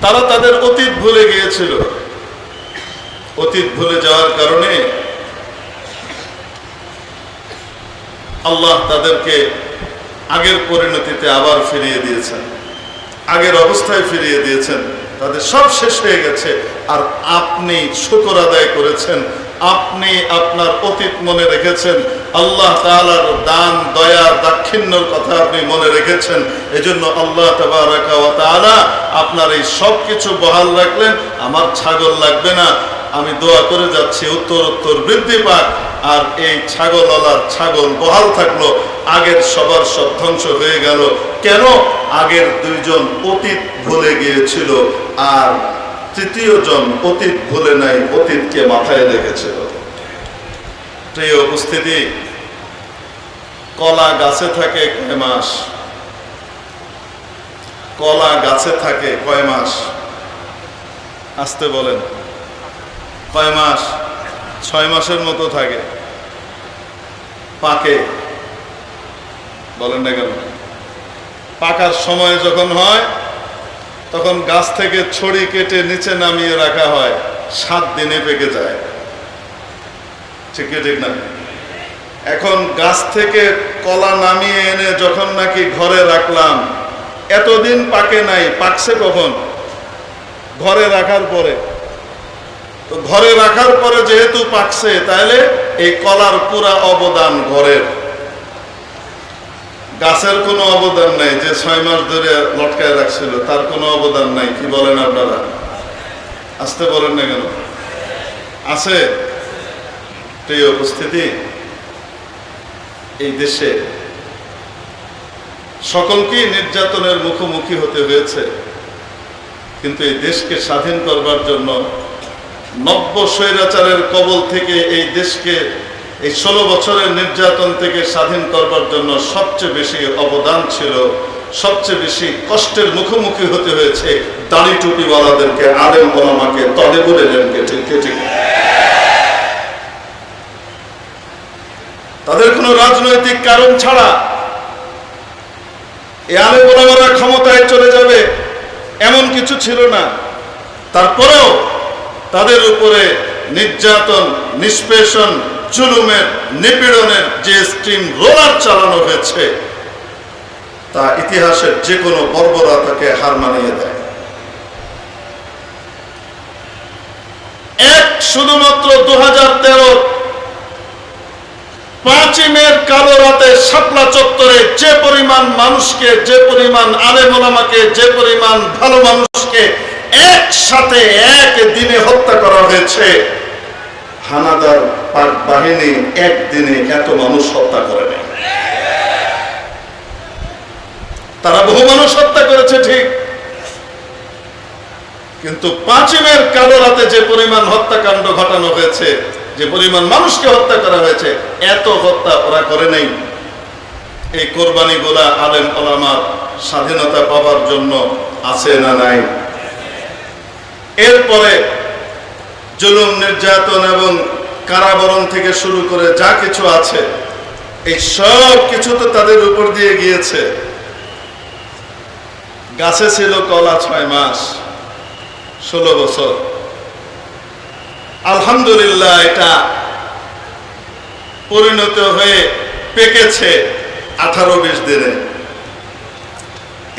তারা তাদের অতীত ভুলে গিয়েছিল। অতীত ভুলে যাওয়ার কারণে আল্লাহ তাদেরকে আগের পরিণতিতে আবার ফিরিয়ে দিয়েছেন। আগের অবস্থায় ফিরিয়ে দিয়েছেন। তাদের সব শেষ হয়ে গেছে। আর আপনি শুকর আদায় করেছেন। আপনি আপনার অতীত মনে রেখেছেন। আল্লাহ তাআলার দান, দয়া, দাক্ষিণ্যর কথা আপনি মনে রেখেছেন। এজন্য আল্লাহ তাআলা আপনার এই সব কিছু বহাল রাখলেন, আমার ছাগল লাগবে না। আমি দোয়া করে যাচ্ছি উত্তর উত্তর বৃদ্ধি পাক। আর এই ছাগলওয়ালার ছাগল বহাল থাকল, আগের সবার সব ধ্বংস হয়ে গেল। কেন? আগের দুইজন অতীত ভুলে গিয়েছিল, আর তৃতীয় জন অতীত ভুলে নাই, অতীতকে মাথায় রেখেছিল। প্রিয় উপস্থিতি, কলা গাছে থাকে কয় মাস? কলা গাছে থাকে কয় মাস? আসতে বলেন। কয় মাস? ছয় মাসের মতো থাকে। পাকে। বলেন না কেন? পাকার সময় যখন হয়, তখন গাছ থেকে ছড়ি কেটে নিচে নামিয়ে রাখা হয়। সাত দিনে পেকে যায়। ঠিক ঠিক না? এখন গাছ থেকে কলা নামিয়ে এনে যখন নাকি ঘরে রাখলাম এতদিন পাকে নাই, পাকছে কখন? ঘরে রাখার পরে। তো ঘরে রাখার পরে যেহেতু পাকছে তাহলে এই কলার পুরা অবদান ঘরের। গাছের কোনো অবদান নাই, যে ছয় মাস ধরে লটকায় রাখছিল, তার কোনো অবদান নাই, কি বলেন আপনারা? আসতে বলেন না কেন? আছে? প্রিয় উপস্থিতি, এই দেশে সকলকেই নির্যাতনের মুখোমুখি হতে হয়েছে। কিন্তু এই দেশকে স্বাধীন করবার জন্য নব্য স্বৈরাচারের কবল থেকে এই দেশকে এই ষোলো বছরের নির্যাতন থেকে স্বাধীন করবার জন্য সবচেয়ে বেশি অবদান ছিল, সবচেয়ে বেশি কষ্টের মুখোমুখি হতে হয়েছে দাড়ি টুপিওয়ালাদেরকে, আলেম ওলামাকে ঠিক ঠিক? তাদের কোনো রাজনৈতিক কারণ ছাড়া এই আলেম ওলামারা ক্ষমতায় চলে যাবে, এমন কিছু ছিল না। তারপরেও তাদের উপরে নির্যাতন, নিষ্পেষণ, জুলুমের, নিপীড়নের যে স্ট্রিম রোলার চালানো হয়েছে, তা ইতিহাসের যে কোনো বর্বরতাকে হার মানিয়ে দেয়। এক শুধুমাত্র দু হাজার তেরো তেরো কালো রাতে শাপলা চত্বরে যে পরিমাণ মানুষকে, যে পরিমাণ আলেমোলামাকে যে পরিমাণ ভালো মানুষকে একসাথে এক দিনে হত্যা করা হয়েছে। হানাদার পাক বাহিনী একদিনে এত মানুষ হত্যা করে নেয়। তারা বহু মানুষ হত্যা করেছে, ঠিক। কিন্তু পাঁচিমের কালো রাতে যে পরিমাণ হত্যাকাণ্ড ঘটানো হয়েছে যে পরিমাণ মানুষকে হত্যা করা হয়েছে, এত হত্যা ওরা করে নেই। এই কোরবানি গোলা আলেম ওলামার স্বাধীনতা পাওয়ার জন্য আছে না নাই? এরপরে জুলুম, নির্যাতন এবং কারাবরণ থেকে শুরু করে যা কিছু আছে, এই সব কিছু তো তাদের উপর দিয়ে গিয়েছে। গাছে ছিল কলা ছয় মাস, ষোলো বছর। আলহামদুলিল্লাহ, এটা পরিণত হয়ে পেকেছে আঠারো বিশ দিনে।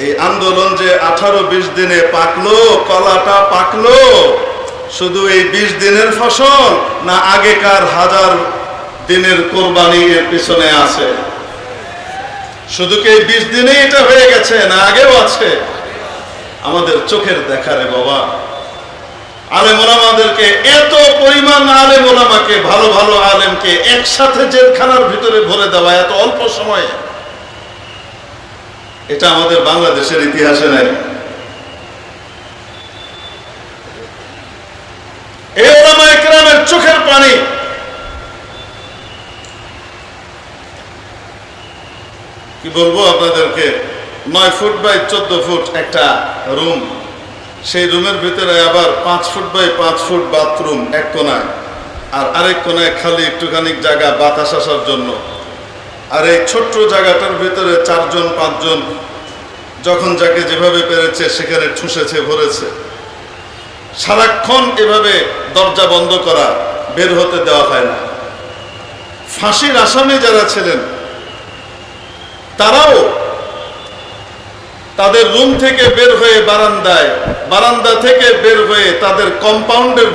এই আন্দোলন যে আঠারো বিশ দিনে পাকলো, কলাটা পাকলো, শুধু এই বিশ দিনের ফসল না আগেকার হাজার দিনের কোরবানি এর পিছনে আছে। শুধু কি এই বিশ দিনে এটা হয়ে গেছে না আগেও আছে? আমাদের চোখের দেখা রে বাবা। আলেম ওলামাদেরকে এত পরিমাণ আলেম ওলামাকে, ভালো ভালো আলেমকে একসাথে জেলখানার ভিতরে ভরে দেওয়া এত অল্প সময়ে। এটা আমাদের বাংলাদেশের ইতিহাসে নাই। চোখের পানি। কি বলব আপনাদেরকে? নয় ফুট বাই চোদ্দ ফুট একটা রুম। সেই রুমের ভিতরে আবার পাঁচ ফুট বাই পাঁচ ফুট বাথরুম, এক কোনায়। আর আরেক কোনায় খালি একটুখানি জায়গা বাতাস আসার জন্য। আর এই ছোট্ট জায়গাটার ভিতরে চারজন, পাঁচজন যখন যাকে যেভাবে পেরেছে সেখানে ঠুসেছে, ভরেছে। সারাক্ষণ এভাবে দরজা বন্ধ করা বের হতে দেওয়া হয় না। ফাঁসির আসামি যারা ছিলেন, তারাও তাদের রুম থেকে বের হয়ে বারান্দায় বারান্দা থেকে বের হয়ে তাদের কম্পাউন্ডের